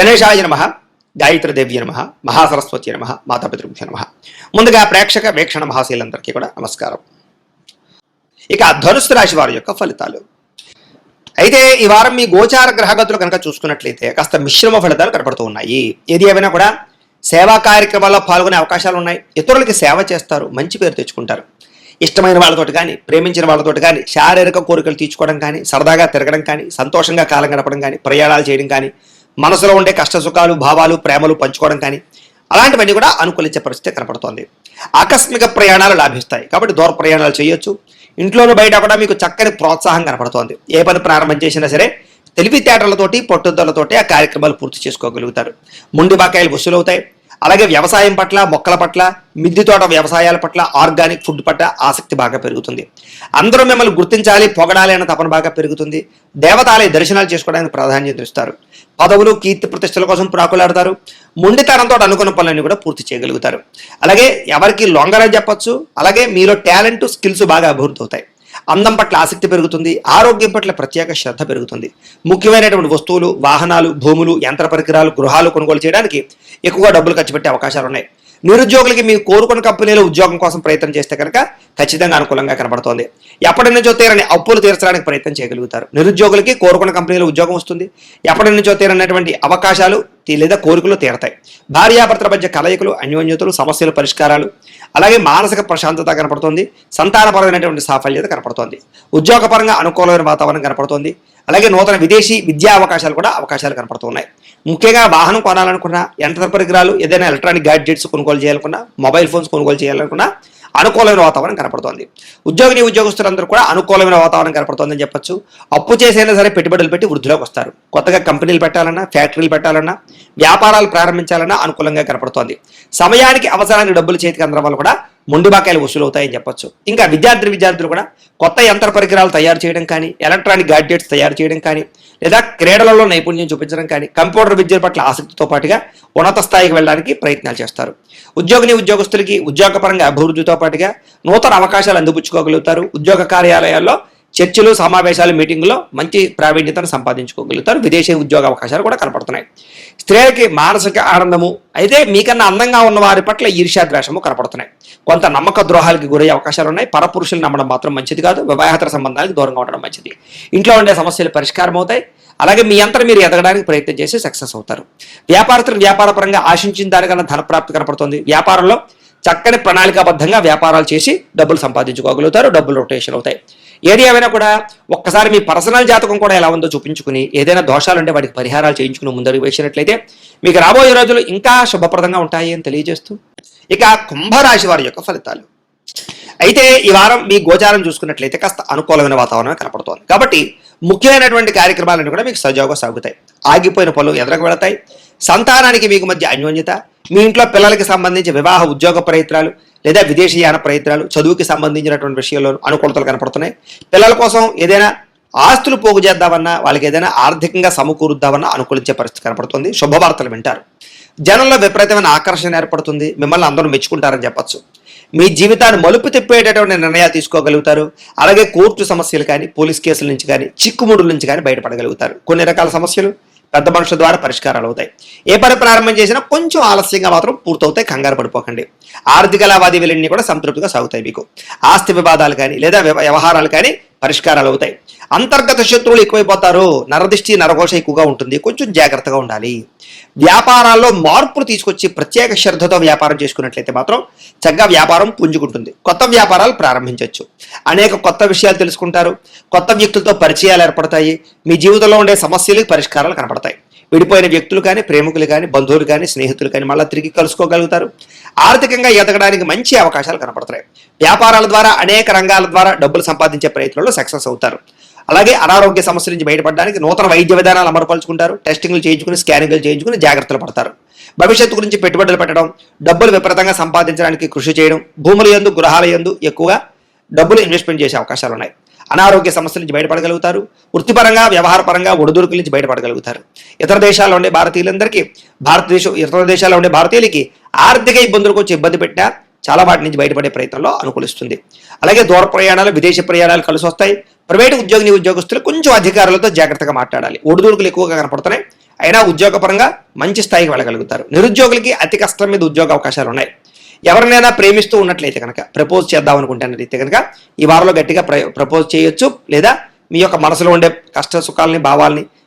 గణేశాయ నమ గాయత్రదేవ్య నమ మహాసరస్వతి నమ మాతాపితృభ్య నమ. ముందుగా ప్రేక్షక వీక్షణ మహాశీలందరికీ కూడా నమస్కారం. ఇక ధనుసు రాశి వారి యొక్క ఫలితాలు. అయితే ఈ వారం మీ గోచార గ్రహగతులు కనుక చూసుకున్నట్లయితే కాస్త మిశ్రమ ఫలితాలు కనపడుతూ ఉన్నాయి. ఏది ఏమైనా కూడా సేవా కార్యక్రమాల్లో పాల్గొనే అవకాశాలు ఉన్నాయి. ఇతరులకి సేవ చేస్తారు మంచి పేరు తెచ్చుకుంటారు. ఇష్టమైన వాళ్ళతోటి కానీ ప్రేమించిన వాళ్ళతోటి కానీ శారీరక కోరికలు తీర్చుకోవడం కానీ సరదాగా తిరగడం కానీ సంతోషంగా కాలం గడపడం కానీ ప్రయాణాలు చేయడం కానీ మనసులో ఉండే కష్ట సుఖాలు భావాలు ప్రేమలు పంచుకోవడం కానీ అలాంటివన్నీ కూడా అనుకూలించే పరిస్థితి కనపడుతోంది. ఆకస్మిక ప్రయాణాలు లాభిస్తాయి. కాబట్టి దూర ప్రయాణాలు చేయొచ్చు. ఇంట్లోనూ బయట కూడా మీకు చక్కని ప్రోత్సాహం కనపడుతోంది. ఏ పని ప్రారంభం చేసినా సరే తెలివితేటలతోటి పట్టుదలతోటి ఆ కార్యక్రమాలు పూర్తి చేసుకోగలుగుతారు. ముండి బాకాయలు వసూలవుతాయి. అలాగే వ్యవసాయం పట్ల మొక్కల పట్ల మిద్దె తోట వ్యవసాయాల పట్ల ఆర్గానిక్ ఫుడ్ పట్ల ఆసక్తి బాగా పెరుగుతుంది. అందరూ మిమ్మల్ని గుర్తించాలి పొగడాలి అన్న తపన బాగా పెరుగుతుంది. దేవతాలయ దర్శనాలు చేసుకోవడానికి ప్రాధాన్యత ఇస్తారు. పదవులు కీర్తి ప్రతిష్టల కోసం ప్రాకులాడతారు. మొండితనంతో అనుకున్న పనులన్నీ కూడా పూర్తి చేయగలుగుతారు. అలాగే ఎవరికి లొంగరని చెప్పచ్చు. అలాగే మీలో టాలెంట్ స్కిల్స్ బాగా అభివృద్ధి అవుతాయి. అందం పట్ల ఆసక్తి పెరుగుతుంది ఆరోగ్యం పట్ల ప్రత్యేక శ్రద్ధ పెరుగుతుంది. ముఖ్యమైనటువంటి వస్తువులు వాహనాలు భూములు యంత్ర పరికరాలు గృహాలు కొనుగోలు చేయడానికి ఎక్కువగా డబ్బులు ఖర్చు పెట్టే అవకాశాలు ఉన్నాయి. నిరుద్యోగులకి మీరు కోరుకున్న కంపెనీలో ఉద్యోగం కోసం ప్రయత్నం చేస్తే కనుక ఖచ్చితంగా అనుకూలంగా కనబడుతోంది. ఎప్పటి నుంచో తీరని అప్పులు తీర్చడానికి ప్రయత్నం చేయగలుగుతారు. నిరుద్యోగులకి కోరుకున్న కంపెనీలో ఉద్యోగం వస్తుంది. ఎప్పటి నుంచో తీరనటువంటి అవకాశాలు లేదా కోరికలు తీరతాయి. భార్యాభర్తల మధ్య కలయికలు అన్యోన్యతలు సమస్యల పరిష్కారాలు అలాగే మానసిక ప్రశాంతత కనపడుతుంది సంతానపరమైనటువంటి సాఫల్యత కనపడుతోంది ఉద్యోగపరంగా అనుకూలమైన వాతావరణం కనపడుతోంది అలాగే నూతన విదేశీ విద్యా అవకాశాలు కూడా అవకాశాలు కనపడుతున్నాయి. ముఖ్యంగా వాహనం కొనాలనుకున్నా యంత్ర పరికరాలు ఏదైనా ఎలక్ట్రానిక్ గ్యాడ్జెట్స్ కొనుగోలు చేయాలనుకున్నా మొబైల్ ఫోన్స్ కొనుగోలు చేయాలనుకున్నా అనుకూలమైన వాతావరణం కనపడుతోంది. ఉద్యోగిని ఉద్యోగస్తులందరూ కూడా అనుకూలమైన వాతావరణం కనపడుతోందని చెప్పొచ్చు. అప్పు చేసైనా సరే పెట్టుబడులు పెట్టి వృద్ధిలోకి వస్తారు. కొత్తగా కంపెనీలు పెట్టాలన్నా ఫ్యాక్టరీలు పెట్టాలన్నా వ్యాపారాలు ప్రారంభించాలన్నా అనుకూలంగా కనపడుతోంది. సమయానికి అవసరానికి డబ్బులు చేతికి అందడం వల్ల కూడా ముండి బాకాయలు వసూలు అవుతాయని చెప్పొచ్చు. ఇంకా విద్యార్థి విద్యార్థులు కూడా కొత్త యంత్ర పరికరాలు తయారు చేయడం కానీ ఎలక్ట్రానిక్ గాడ్జెట్స్ తయారు చేయడం కానీ లేదా క్రీడలలో నైపుణ్యం చూపించడం కానీ కంప్యూటర్ విద్య పట్ల ఆసక్తితో పాటుగా ఉన్నత స్థాయికి వెళ్ళడానికి ప్రయత్నాలు చేస్తారు. ఉద్యోగిని ఉద్యోగస్తులకి ఉద్యోగపరంగా అభివృద్ధితో పాటుగా నూతన అవకాశాలు అందిపుచ్చుకోగలుగుతారు. ఉద్యోగ కార్యాలయాల్లో చర్చలు సమావేశాలు మీటింగులో మంచి ప్రావీణ్యతను సంపాదించుకోగలుగుతారు. విదేశీ ఉద్యోగ అవకాశాలు కూడా కనపడుతున్నాయి. స్త్రీలకి మానసిక ఆనందము అయితే మీకన్నా అందంగా ఉన్న వారి పట్ల ఈర్ష్యాద్వేషము కనపడుతున్నాయి. కొంత నమ్మక ద్రోహాలకి గురయ్యే అవకాశాలు ఉన్నాయి. పరపురుషులు నమ్మడం మాత్రం మంచిది కాదు. వివాహేతర సంబంధాలకు దూరంగా ఉండడం మంచిది. ఇంట్లో ఉండే సమస్యలు పరిష్కారం అవుతాయి. అలాగే మీ అంతా మీరు ఎదగడానికి ప్రయత్నం చేసి సక్సెస్ అవుతారు. వ్యాపారస్తులు వ్యాపార పరంగా ఆశించిన దానికన్నా ధనప్రాప్తి కనపడుతుంది. వ్యాపారంలో చక్కని ప్రణాళికాబద్ధంగా వ్యాపారాలు చేసి డబ్బులు సంపాదించుకోగలుగుతారు. డబ్బులు రొటేషన్ అవుతాయి. ఏది ఏమైనా కూడా ఒక్కసారి మీ పర్సనల్ జాతకం కూడా ఎలా ఉందో చూపించుకుని ఏదైనా దోషాలు ఉంటే వాటికి పరిహారాలు చేయించుకుని ముందడుగు వేసినట్లయితే మీకు రాబోయే రోజులు ఇంకా శుభప్రదంగా ఉంటాయి అని తెలియజేస్తూ ఇక కుంభరాశి వారి యొక్క ఫలితాలు. అయితే ఈ వారం మీ గోచారం చూసుకున్నట్లయితే కాస్త అనుకూలమైన వాతావరణం కనపడుతోంది. కాబట్టి ముఖ్యమైనటువంటి కార్యక్రమాలన్నీ కూడా మీకు సజావుగా సాగుతాయి. ఆగిపోయిన పనులు ఎదురకు వెళతాయి సంతానానికి మీకు మధ్య అన్యోన్యత మీ ఇంట్లో పిల్లలకి సంబంధించి వివాహ ఉద్యోగ ప్రయత్నాలు లేదా విదేశీయాన ప్రయత్నాలు చదువుకి సంబంధించినటువంటి విషయంలో అనుకూలతలు కనపడుతున్నాయి. పిల్లల కోసం ఏదైనా ఆస్తులు పోగు చేద్దామన్నా వాళ్ళకి ఏదైనా ఆర్థికంగా సమకూరుద్దామన్నా అనుకూలించే పరిస్థితి కనపడుతుంది. శుభవార్తలు వింటారు. జనంలో విపరీతమైన ఆకర్షణ ఏర్పడుతుంది. మిమ్మల్ని అందరూ మెచ్చుకుంటారని చెప్పొచ్చు. మీ జీవితాన్ని మలుపు తిప్పేటటువంటి నిర్ణయాలు తీసుకోగలుగుతారు. అలాగే కోర్టు సమస్యలు కానీ పోలీస్ కేసుల నుంచి కానీ చిక్కుముడుల నుంచి కానీ బయటపడగలుగుతారు. కొన్ని రకాల సమస్యలు పెద్ద మనుషుల ద్వారా పరిష్కారాలు అవుతాయి. ఏ పని ప్రారంభం చేసినా కొంచెం ఆలస్యంగా మాత్రం పూర్తవుతాయి కంగారు పడిపోకండి. ఆర్థిక లావాదేవీలన్నీ కూడా సంతృప్తిగా సాగుతాయి మీకు. ఆస్తి వివాదాలు కానీ లేదా వ్యవ- వ్యవహారాలు కానీ పరిష్కారాలు అవుతాయి అంతర్గత శత్రువులు ఎక్కువైపోతారు. నరదిష్టి నరఘోష ఎక్కువగా ఉంటుంది. కొంచెం జాగ్రత్తగా ఉండాలి. వ్యాపారాల్లో మార్పులు తీసుకొచ్చి ప్రత్యేక శ్రద్ధతో వ్యాపారం చేసుకున్నట్లయితే మాత్రం చక్కగా వ్యాపారం పుంజుకుంటుంది. కొత్త వ్యాపారాలు ప్రారంభించవచ్చు. అనేక కొత్త విషయాలు తెలుసుకుంటారు. కొత్త వ్యక్తులతో పరిచయాలు ఏర్పడతాయి. మీ జీవితంలో ఉండే సమస్యలకు పరిష్కారాలు కనపడతాయి. విడిపోయిన వ్యక్తులు కానీ ప్రేమికులు కానీ బంధువులు కానీ స్నేహితులు కానీ మళ్ళీ తిరిగి కలుసుకోగలుగుతారు. ఆర్థికంగా ఎదగడానికి మంచి అవకాశాలు కనపడతాయి. వ్యాపారాల ద్వారా అనేక రంగాల ద్వారా డబ్బులు సంపాదించే ప్రయత్నంలో సక్సెస్ అవుతారు. అలాగే అనారోగ్య సమస్యల నుంచి బయటపడడానికి నూతన వైద్య విధానాలు అమలుపరుచుకుంటారు. టెస్టింగ్లు చేయించుకుని స్కానింగ్లు చేయించుకుని జాగ్రత్తలు పడతారు. భవిష్యత్తు గురించి పెట్టుబడులు పెట్టడం డబ్బులు విపరీతంగా సంపాదించడానికి కృషి చేయడం భూముల యందు గృహాల యందు ఎక్కువగా డబ్బులు ఇన్వెస్ట్మెంట్ చేసే అవకాశాలు ఉన్నాయి. అనారోగ్య సమస్యల నుంచి బయటపడగలుగుతారు వృత్తిపరంగా వ్యవహారపరంగా ఒడిదుడుకుల నుంచి బయటపడగలుగుతారు. ఇతర దేశాల్లో ఉండే భారతీయులందరికీ భారతదేశం ఇతర దేశాల్లో ఉండే భారతీయులకి ఆర్థిక ఇబ్బందులకు వచ్చి ఇబ్బంది పెట్టినా చాలా వాటి నుంచి బయటపడే ప్రయత్నంలో అనుకూలిస్తుంది. అలాగే దూర ప్రయాణాలు విదేశీ ప్రయాణాలు కలిసి వస్తాయి. ప్రైవేటు ఉద్యోగిని ఉద్యోగస్తులు కొంచెం అధికారులతో జాగ్రత్తగా మాట్లాడాలి. ఒడిదుడుకులు ఎక్కువగా కనపడుతున్నాయి. అయినా ఉద్యోగపరంగా మంచి స్థాయికి వెళ్ళగలుగుతారు. నిరుద్యోగులకి అతి కష్టం మీద ఉద్యోగ అవకాశాలు ఉన్నాయి. ఎవరినైనా ప్రేమిస్తూ ఉన్నట్లయితే కనుక ప్రపోజ్ చేద్దాం అనుకుంటున్నట్లయితే కనుక ఈ వారంలో గట్టిగా ప్రపోజ్ చేయొచ్చు. లేదా మీ యొక్క మనసులో ఉండే కష్ట సుఖాలని భావాల్ని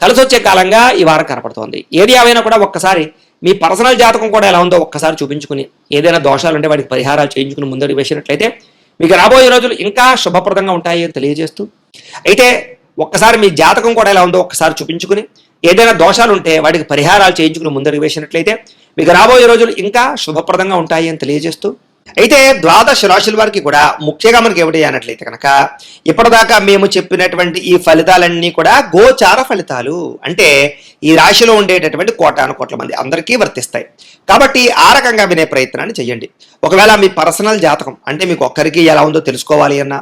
కలిసొచ్చే కాలంగా ఈ వారం కనపడుతోంది. ఏది ఏమైనా కూడా ఒక్కసారి మీ పర్సనల్ జాతకం కూడా ఎలా ఉందో ఒక్కసారి చూపించుకుని ఏదైనా దోషాలు ఉంటే వాటికి పరిహారాలు చేయించుకుని ముందడుగు వేసినట్లయితే మీకు రాబోయే రోజులు ఇంకా శుభప్రదంగా ఉంటాయి అని తెలియజేస్తూ అయితే ఒక్కసారి మీ జాతకం కూడా ఎలా ఉందో ఒక్కసారి చూపించుకుని ఏదైనా దోషాలు ఉంటే వాటికి పరిహారాలు చేయించుకుని ముందడుగు వేసినట్లయితే మీకు రాబోయే రోజులు ఇంకా శుభప్రదంగా ఉంటాయి అని తెలియజేస్తూ అయితే ద్వాదశ రాశుల వారికి కూడా ముఖ్యంగా మనకి ఏమిటి అన్నట్లయితే కనుక ఇప్పటిదాకా మేము చెప్పినటువంటి ఈ ఫలితాలన్నీ కూడా గోచార ఫలితాలు. అంటే ఈ రాశిలో ఉండేటటువంటి కోటాను కోట్ల మంది అందరికీ వర్తిస్తాయి. కాబట్టి ఆ రకంగా వినే ప్రయత్నాన్ని చేయండి ఒకవేళ మీ పర్సనల్ జాతకం అంటే మీకు ఒక్కరికి ఎలా ఉందో తెలుసుకోవాలి అన్నా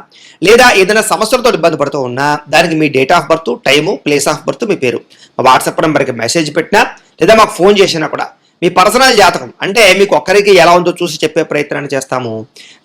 లేదా ఏదైనా సమస్యలతో ఇబ్బంది పడుతూ ఉన్నా దానికి మీ date of birth time place of birth మీ పేరు. వాట్సాప్ నెంబర్కి మెసేజ్ పెట్టినా లేదా మాకు ఫోన్ చేసినా కూడా మీ పర్సనల్ జాతకం. అంటే మీకు ఒక్కరికి ఎలా ఉందో చూసి చెప్పే ప్రయత్నాన్ని చేస్తాము.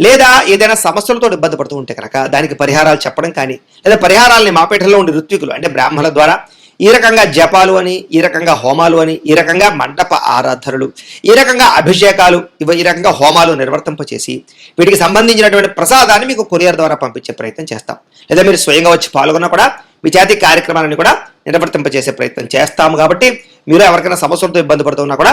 లేదా ఏదైనా సమస్యలతో ఇబ్బంది పడుతూ ఉంటే కనుక దానికి పరిహారాలు చెప్పడం కానీ లేదా పరిహారాలని మాపేటలో ఉండే ఋత్వికులు అంటే బ్రాహ్మణుల ద్వారా ఈ రకంగా జపాలు అని ఈ రకంగా హోమాలు అని ఈ రకంగా మండప ఆరాధనలు ఈ రకంగా అభిషేకాలు ఇవి ఈ రకంగా హోమాలు నిర్వర్తింపచేసి వీటికి సంబంధించినటువంటి ప్రసాదాన్ని మీకు కొరియర్ ద్వారా పంపించే ప్రయత్నం చేస్తాం. లేదా మీరు స్వయంగా వచ్చి పాల్గొన్నా కూడా మీ జాతి కార్యక్రమాలను కూడా నిర్వర్తింపచేసే ప్రయత్నం చేస్తాము కాబట్టి మీరు ఎవరికైనా సమస్యలతో ఇబ్బంది పడుతున్నా కూడా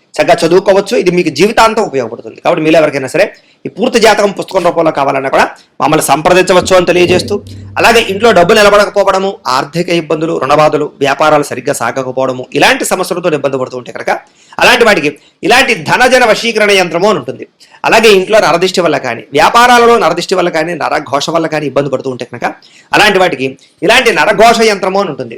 చక్కగా చదువుకోవచ్చు. ఇది మీకు జీవితాంతం ఉపయోగపడుతుంది. కాబట్టి మీరు ఎవరికైనా సరే ఈ పూర్తి జాతకం పుస్తకం రూపంలో కావాలన్నా కూడా మమ్మల్ని సంప్రదించవచ్చు అని తెలియజేస్తూ అలాగే ఇంట్లో డబ్బు నిలబడకపోవడము ఆర్థిక ఇబ్బందులు రుణబాధలు వ్యాపారాలు సరిగ్గా సాగకపోవడము ఇలాంటి సమస్యలతో ఇబ్బంది పడుతూ ఉంటే కనుక అలాంటి వాటికి ఇలాంటి ధనజన వశీకరణ యంత్రము అని ఉంటుంది. అలాగే ఇంట్లో నరదిష్టి వల్ల కానీ వ్యాపారాలలో నరదిష్టి వల్ల కానీ నరఘోష వల్ల కానీ ఇబ్బంది పడుతూ ఉంటే కనుక అలాంటి వాటికి ఇలాంటి నరఘోష యంత్రము అని ఉంటుంది.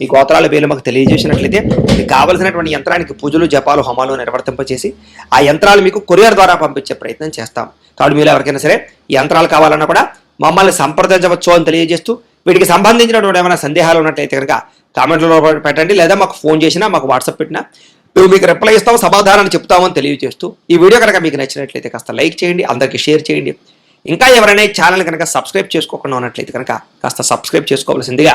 మీ గోత్రాల పేర్లు మాకు తెలియజేసినట్లయితే మీకు కావలసినటువంటి యంత్రానికి పూజలు జపాలు హోమాలు నిర్వర్తింపచేసి ఆ యంత్రాలు మీకు కొరియర్ ద్వారా పంపించే ప్రయత్నం చేస్తాం. కాబట్టి మీరు ఎవరికైనా సరే యంత్రాలు కావాలన్నా కూడా మమ్మల్ని సంప్రదించవచ్చు అని తెలియజేస్తూ వీటికి సంబంధించినటువంటి ఏమైనా సందేహాలు ఉన్నట్లయితే కనుక కామెంట్లలో పెట్టండి లేదా మాకు ఫోన్ చేసినా మాకు వాట్సాప్ పెట్టినా మేము మీకు రిప్లై ఇస్తాం సమాధానాన్ని చెప్తామని తెలియజేస్తూ ఈ వీడియో కనుక మీకు నచ్చినట్లయితే కాస్త లైక్ చేయండి అందరికీ షేర్ చేయండి. ఇంకా ఎవరైనా ఛానల్ కనుక సబ్స్క్రైబ్ చేసుకోకుండా ఉన్నట్లయితే కనుక కాస్త సబ్స్క్రైబ్ చేసుకోవాల్సిందిగా